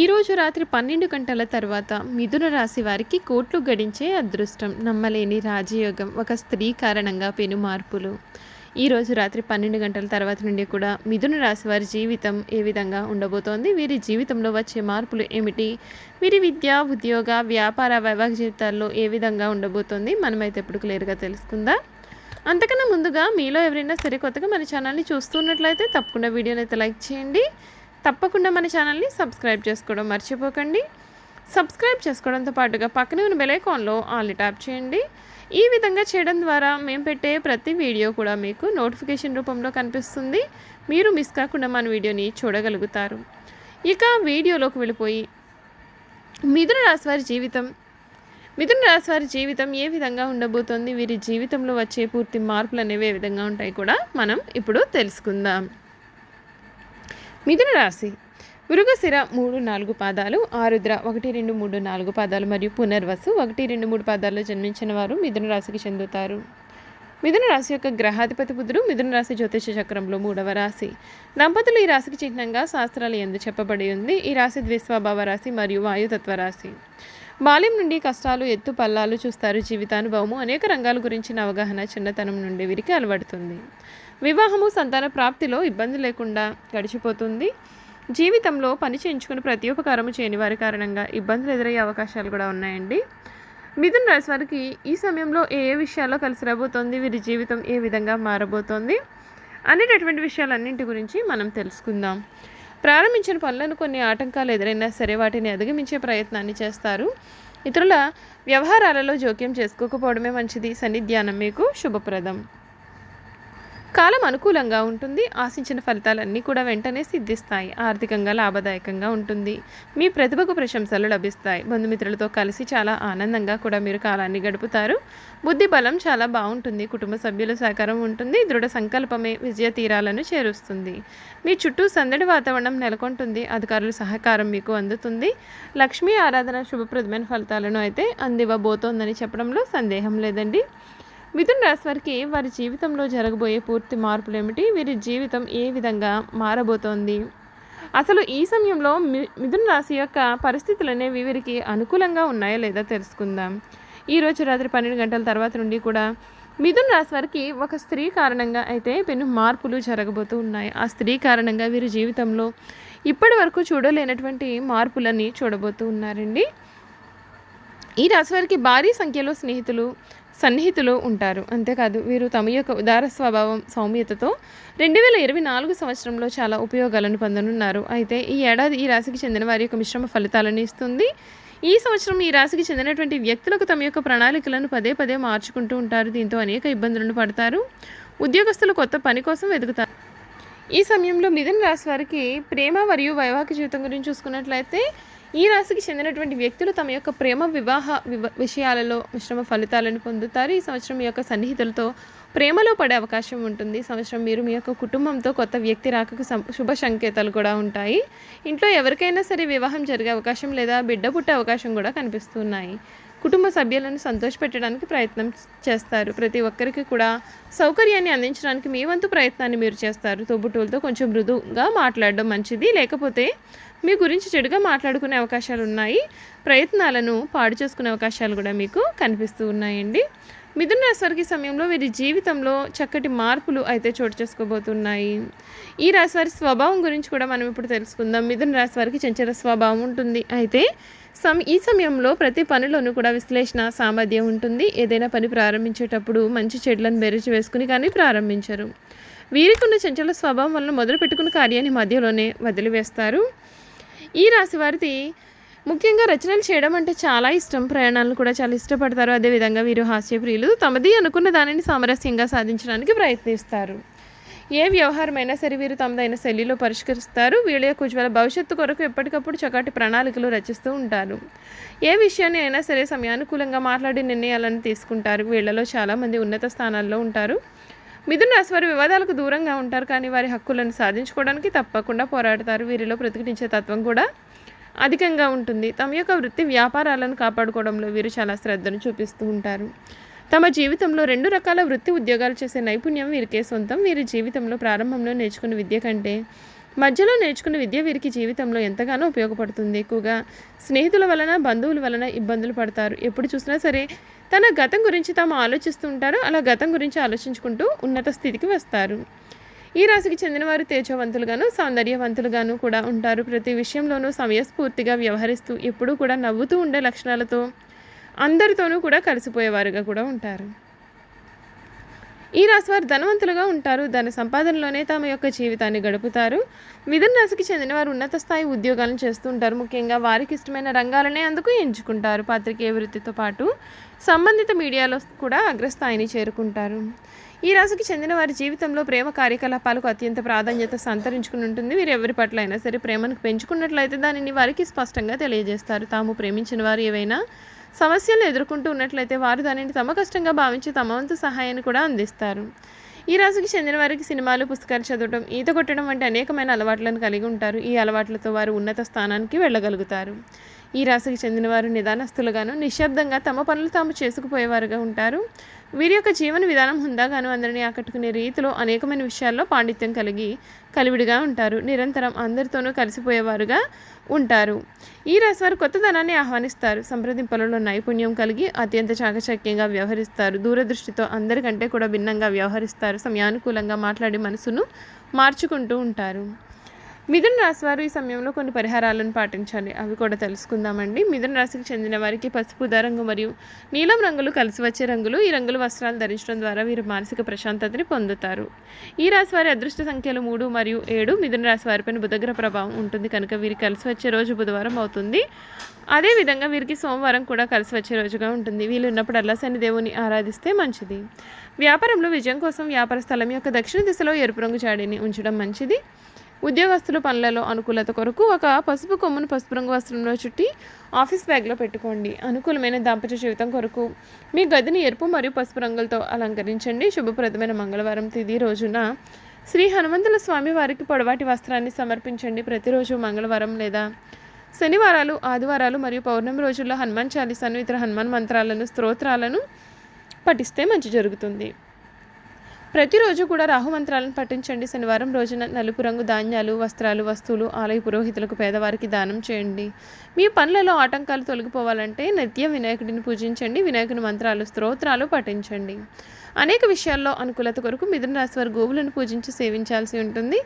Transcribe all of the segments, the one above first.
ఈరోజు రాత్రి పన్నెండు గంటల తర్వాత మిథున రాశి వారికి కోట్లు గడించే అదృష్టం. నమ్మలేని రాజయోగం. ఒక స్త్రీ కారణంగా పెను మార్పులు. ఈరోజు రాత్రి పన్నెండు గంటల తర్వాత నుండి కూడా మిథున రాశి వారి జీవితం ఏ విధంగా ఉండబోతోంది? వీరి జీవితంలో వచ్చే మార్పులు ఏమిటి? వీరి విద్య ఉద్యోగ వ్యాపార వైవాహిక జీవితాల్లో ఏ విధంగా ఉండబోతోంది? మనమైతే ఇప్పుడు క్లియర్గా తెలుసుకుందాం. అంతకన్నా ముందుగా మీలో ఎవరైనా సరే కొత్తగా మన ఛానల్ని చూస్తున్నట్లయితే తప్పకుండా వీడియోని అయితే లైక్ చేయండి. తప్పకుండా మన ఛానల్ని సబ్స్క్రైబ్ చేసుకోవడం మర్చిపోకండి. సబ్స్క్రైబ్ చేసుకోవడంతో పాటుగా పక్కనే ఉన్న బెలైకాన్లో ఆల్ని ట్యాప్ చేయండి. ఈ విధంగా చేయడం ద్వారా మేము పెట్టే ప్రతి వీడియో కూడా మీకు నోటిఫికేషన్ రూపంలో కనిపిస్తుంది. మీరు మిస్ కాకుండా మన వీడియోని చూడగలుగుతారు. ఇక వీడియోలోకి వెళ్ళిపోయి మిథున రాశి వారి జీవితం. మిథున రాశి వారి జీవితం ఏ విధంగా ఉండబోతోంది? వీరి జీవితంలో వచ్చే పూర్తి మార్పులు అనేవి ఏ విధంగా ఉంటాయి కూడా మనం ఇప్పుడు తెలుసుకుందాం. మిథున రాశి. మృగశిర మూడు నాలుగు పాదాలు ఆరుద్ర ఒకటి రెండు మూడు నాలుగు పాదాలు మరియు పునర్వసు ఒకటి రెండు మూడు పాదాల్లో జన్మించిన వారు మిథున రాశికి చెందుతారు. మిథున రాశి యొక్క గ్రహాధిపతి బుధుడు మిథున రాశి జ్యోతిష చక్రంలో మూడవ రాశి. దంపతులు ఈ రాశికి చిహ్నంగా శాస్త్రాలు ఎందు చెప్పబడి ఉంది. ఈ రాశి ద్విస్వభావ రాశి మరియు వాయుతత్వ రాశి. బాల్యం నుండి కష్టాలు ఎత్తు పల్లాలు చూస్తారు. జీవితానుభవము అనేక రంగాల గురించిన అవగాహన చిన్నతనం నుండి వీరికి అలవడుతుంది. వివాహము సంతాన ప్రాప్తిలో ఇబ్బంది లేకుండా గడిచిపోతుంది. జీవితంలో పని చేయించుకుని ప్రతి ఉపకారము చేయని వారి కారణంగా ఇబ్బందులు ఎదురయ్యే అవకాశాలు కూడా ఉన్నాయండి. మిథున రాశి వారికి ఈ సమయంలో ఏ ఏ విషయాల్లో కలిసి రాబోతోంది? వీరి జీవితం ఏ విధంగా మారబోతోంది? అనేటటువంటి విషయాలన్నింటి గురించి మనం తెలుసుకుందాం. ప్రారంభించిన పనులను కొన్ని ఆటంకాలు ఎదురైనా సరే వాటిని అధిగమించే ప్రయత్నాన్ని చేస్తారు. ఇతరుల వ్యవహారాలలో జోక్యం చేసుకోకపోవడమే మంచిది. సన్నిధ్యానం మీకు శుభప్రదం. కాలం అనుకూలంగా ఉంటుంది. ఆశించిన ఫలితాలన్నీ కూడా వెంటనే సిద్ధిస్తాయి. ఆర్థికంగా లాభదాయకంగా ఉంటుంది. మీ ప్రతిభకు ప్రశంసలు లభిస్తాయి. బంధుమిత్రులతో కలిసి చాలా ఆనందంగా కూడా మీరు కాలాన్ని గడుపుతారు. బుద్ధి బలం చాలా బాగుంటుంది. కుటుంబ సభ్యుల సహకారం ఉంటుంది. దృఢ సంకల్పమే విజయ తీరాలను చేరుస్తుంది. మీ చుట్టూ సందడి వాతావరణం నెలకొంటుంది. అధికారుల సహకారం మీకు అందుతుంది. లక్ష్మీ ఆరాధన శుభప్రదమైన ఫలితాలను అయితే అందివ్వబోతోందని చెప్పడంలో సందేహం లేదండి. మిథున్ రాశి వారికి వారి జీవితంలో జరగబోయే పూర్తి మార్పులు ఏమిటి? వీరి జీవితం ఏ విధంగా మారబోతోంది? అసలు ఈ సమయంలో మి మిథున్ రాశి యొక్క పరిస్థితులు అనేవి వీరికి అనుకూలంగా ఉన్నాయా లేదా తెలుసుకుందాం. ఈరోజు రాత్రి పన్నెండు గంటల తర్వాత నుండి కూడా మిథున్ రాశి వారికి ఒక స్త్రీ కారణంగా అయితే పెను మార్పులు జరగబోతూ ఉన్నాయి. ఆ స్త్రీ కారణంగా వీరి జీవితంలో ఇప్పటి వరకు చూడలేనటువంటి మార్పులని చూడబోతూ ఉన్నారండి. ఈ రాశి వారికి భారీ సంఖ్యలో స్నేహితులు సన్నిహితులు ఉంటారు. అంతేకాదు వీరు తమ యొక్క ఉదార స్వభావం సౌమ్యతతో రెండు వేల ఇరవై నాలుగు సంవత్సరంలో చాలా ఉపయోగాలను పొందనున్నారు. అయితే ఈ ఏడాది ఈ రాశికి చెందిన వారి యొక్క మిశ్రమ ఫలితాలను ఇస్తుంది. ఈ సంవత్సరం ఈ రాశికి చెందినటువంటి వ్యక్తులకు తమ యొక్క ప్రణాళికలను పదే పదే మార్చుకుంటూ ఉంటారు. దీంతో అనేక ఇబ్బందులను పడతారు. ఉద్యోగస్తులు కొత్త పని కోసం వెతుకుతారు. ఈ సమయంలో మిథున రాశి వారికి ప్రేమ మరియు వైవాహిక జీవితం గురించి చూసుకున్నట్లయితే ఈ రాశికి చెందినటువంటి వ్యక్తులు తమ యొక్క ప్రేమ వివాహ వివ విషయాలలో మిశ్రమ ఫలితాలను పొందుతారు. ఈ సంవత్సరం మీ యొక్క సన్నిహితులతో ప్రేమలో పడే అవకాశం ఉంటుంది. ఈ సంవత్సరం మీరు మీ యొక్క కుటుంబంతో కొత్త వ్యక్తి రాకకు శుభ సంకేతాలు కూడా ఉంటాయి. ఇంట్లో ఎవరికైనా సరే వివాహం జరిగే అవకాశం లేదా బిడ్డ పుట్టే అవకాశం కూడా కనిపిస్తున్నాయి కుటుంబ సభ్యులను సంతోషపెట్టడానికి ప్రయత్నం చేస్తారు. ప్రతి ఒక్కరికి కూడా సౌకర్యాన్ని అందించడానికి మీ వంతు ప్రయత్నాన్ని మీరు చేస్తారు. తోబుట్టువులతో కొంచెం మృదువుగా మాట్లాడడం మంచిది. లేకపోతే మీ గురించి చెడుగా మాట్లాడుకునే అవకాశాలు ఉన్నాయి. ప్రయత్నాలను పాడు చేసుకునే అవకాశాలు కూడా మీకు కనిపిస్తూ ఉన్నాయండి. మిథున రాశి వారికి సమయంలో వీరి జీవితంలో చక్కటి మార్పులు అయితే చోటు చేసుకోబోతున్నాయి. ఈ రాశి వారి స్వభావం గురించి కూడా మనం ఇప్పుడు తెలుసుకుందాం. మిథున రాశి వారికి చంచల స్వభావం ఉంటుంది. అయితే సమ ఈ సమయంలో ప్రతి పనిలోనూ కూడా విశ్లేషణ సామర్థ్యం ఉంటుంది. ఏదైనా పని ప్రారంభించేటప్పుడు మంచి చెడులను బెరచి వేసుకుని కానీ ప్రారంభించరు. వీరికి ఉన్న చంచల స్వభావం వలన మొదలు పెట్టుకున్న కార్యాన్ని మధ్యలోనే వదిలివేస్తారు. ఈ రాశి వారిది ముఖ్యంగా రచనలు చేయడం అంటే చాలా ఇష్టం. ప్రయాణాలను కూడా చాలా ఇష్టపడతారు. అదేవిధంగా వీరు హాస్యప్రియులు. తమది అనుకున్న దానిని సామరస్యంగా సాధించడానికి ప్రయత్నిస్తారు. ఏ వ్యవహారమైనా సరే వీరు తమదైన శైలిలో పరిష్కరిస్తారు. వీళ్ళ యొక్క ఉజ్వల భవిష్యత్తు కొరకు ఎప్పటికప్పుడు చక్కటి ప్రణాళికలు రచిస్తూ ఉంటారు. ఏ విషయాన్ని అయినా సరే సమయానుకూలంగా మాట్లాడి నిర్ణయాలను తీసుకుంటారు. వీళ్ళలో చాలామంది ఉన్నత స్థానాల్లో ఉంటారు. మిథున రాశి వారు వివాదాలకు దూరంగా ఉంటారు. కానీ వారి హక్కులను సాధించుకోవడానికి తప్పకుండా పోరాడతారు. వీరిలో ప్రతిఘటించే తత్వం కూడా అధికంగా ఉంటుంది. తమ యొక్క వృత్తి వ్యాపారాలను కాపాడుకోవడంలో వీరు చాలా శ్రద్ధను చూపిస్తూ ఉంటారు. తమ జీవితంలో రెండు రకాల వృత్తి ఉద్యోగాలు చేసే నైపుణ్యం వీరికే సొంతం. వీరి జీవితంలో ప్రారంభంలో నేర్చుకున్న విద్య కంటే మధ్యలో నేర్చుకున్న విద్య వీరికి జీవితంలో ఎంతగానో ఉపయోగపడుతుంది. ఎక్కువగా స్నేహితుల వలన బంధువుల వలన ఇబ్బందులు పడతారు. ఎప్పుడు చూసినా సరే తన గతం గురించి తాము ఆలోచిస్తూ ఉంటారు. అలా గతం గురించి ఆలోచించుకుంటూ ఉన్నత స్థితికి వస్తారు. ఈ రాశికి చెందిన వారు తేజవంతులుగాను సౌందర్యవంతులుగాను కూడా ఉంటారు. ప్రతి విషయంలోనూ సమయస్ఫూర్తిగా వ్యవహరిస్తూ ఎప్పుడూ కూడా నవ్వుతూ ఉండే లక్షణాలతో అందరితోనూ కూడా కలిసిపోయేవారుగా కూడా ఉంటారు. ఈ రాశి వారు ధనవంతులుగా ఉంటారు. ధన సంపాదనలోనే తమ యొక్క జీవితాన్ని గడుపుతారు. మిథున రాశికి చెందిన వారు ఉన్నత స్థాయి ఉద్యోగాలను చేస్తుంటారు ముఖ్యంగా వారికి ఇష్టమైన రంగాలనే అందుకు ఎంచుకుంటారు. పాత్రికేయ వృత్తితో పాటు సంబంధిత మీడియాలో కూడా అగ్రస్థాయిని చేరుకుంటారు. ఈ రాశికి చెందిన వారి జీవితంలో ప్రేమ కార్యకలాపాలకు అత్యంత ప్రాధాన్యత సంతరించుకుని ఉంటుంది. వీరు ఎవరి పట్ల అయినా సరే ప్రేమను పెంచుకున్నట్లయితే దానిని వారికి స్పష్టంగా తెలియజేస్తారు. తాము ప్రేమించిన వారు ఏవైనా సమస్యలు ఎదుర్కొంటూ ఉన్నట్లయితే వారు దానిని తమ కష్టంగా భావించి తమ వంతు సహాయాన్ని కూడా అందిస్తారు. ఈ రాశికి చెందిన వారికి సినిమాలు పుస్తకాలు చదవడం ఈత కొట్టడం వంటి అనేకమైన అలవాట్లను కలిగి ఉంటారు. ఈ అలవాట్లతో వారు ఉన్నత స్థానానికి వెళ్ళగలుగుతారు. ఈ రాశికి చెందినవారు నిదానస్తులుగాను నిశ్శబ్దంగా తమ పనులు తాము చేసుకుపోయేవారుగా ఉంటారు. వీరి యొక్క జీవన విధానం హుందాగాను అందరినీ ఆకట్టుకునే రీతిలో అనేకమైన విషయాల్లో పాండిత్యం కలిగి కలివిడిగా ఉంటారు. నిరంతరం అందరితోనూ కలిసిపోయేవారుగా ఉంటారు. ఈ రాశి వారు కొత్తదనాన్ని ఆహ్వానిస్తారు. సంప్రదింపులలో నైపుణ్యం కలిగి అత్యంత చాకచక్యంగా వ్యవహరిస్తారు. దూరదృష్టితో అందరికంటే కూడా భిన్నంగా వ్యవహరిస్తారు. సమయానుకూలంగా మాట్లాడి మనసును మార్చుకుంటూ ఉంటారు. మిథున రాశి వారు ఈ సమయంలో కొన్ని పరిహారాలను పాటించాలి అవి కూడా తెలుసుకుందామండి. మిథున రాశికి చెందిన వారికి పసుపు రంగు మరియు నీలం రంగులు కలిసి వచ్చే రంగులు ఈ రంగుల వస్త్రాలు ధరించడం ద్వారా వీరు మానసిక ప్రశాంతతని పొందుతారు. ఈ రాశి వారి అదృష్ట సంఖ్యలు మూడు మరియు ఏడు. మిథున రాశి వారిపైన బుధగ్ర ప్రభావం ఉంటుంది కనుక వీరు కలిసి వచ్చే రోజు బుధవారం అవుతుంది. అదేవిధంగా వీరికి సోమవారం కూడా కలిసి వచ్చే రోజుగా ఉంటుంది. వీళ్ళు ఉన్నప్పుడు శని దేవుని ఆరాధిస్తే మంచిది. వ్యాపారంలో విజయం కోసం వ్యాపార స్థలం యొక్క దక్షిణ దిశలో ఎరుపు రంగు జాడీని ఉంచడం మంచిది. ఉద్యోగస్తుల పనులలో అనుకూలత కొరకు ఒక పసుపు కొమ్మును పసుపు రంగు వస్త్రంలో చుట్టి ఆఫీస్ బ్యాగ్లో పెట్టుకోండి. అనుకూలమైన దాంపత్య జీవితం కొరకు మీ గదిని ఎరుపు మరియు పసుపు రంగులతో అలంకరించండి. శుభప్రదమైన మంగళవారం తిది రోజున శ్రీ హనుమంతుల స్వామి వారికి పొడవాటి వస్త్రాన్ని సమర్పించండి. ప్రతిరోజు మంగళవారం లేదా శనివారాలు ఆదివారాలు మరియు పౌర్ణమి రోజుల్లో హనుమాన్ చాలీసాను ఇతర హనుమాన్ మంత్రాలను స్తోత్రాలను పఠిస్తే మంచి జరుగుతుంది. ప్రతిరోజు కూడా రాహు మంత్రాలను పఠించండి. శనివారం రోజున నలుపు రంగు ధాన్యాలు వస్త్రాలు వస్తువులు ఆలయ పురోహితులకు పేదవారికి దానం చేయండి. మీ పనులలో ఆటంకాలు తొలగిపోవాలంటే నిత్యం వినాయకుడిని పూజించండి. వినాయకుని మంత్రాలు స్తోత్రాలు పఠించండి. అనేక విషయాల్లో అనుకూలత కొరకు మిథున రాశి వారి గోవులను పూజించి సేవించాల్సి ఉంటుంది.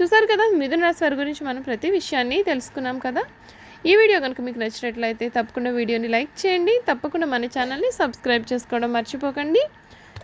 చూసారు కదా మిథున రాశి వారి గురించి మనం ప్రతి విషయాన్ని తెలుసుకున్నాం కదా? ఈ వీడియో కనుక మీకు నచ్చినట్లయితే తప్పకుండా వీడియోని లైక్ చేయండి. తప్పకుండా మన ఛానల్ని సబ్స్క్రైబ్ చేసుకోవడం మర్చిపోకండి.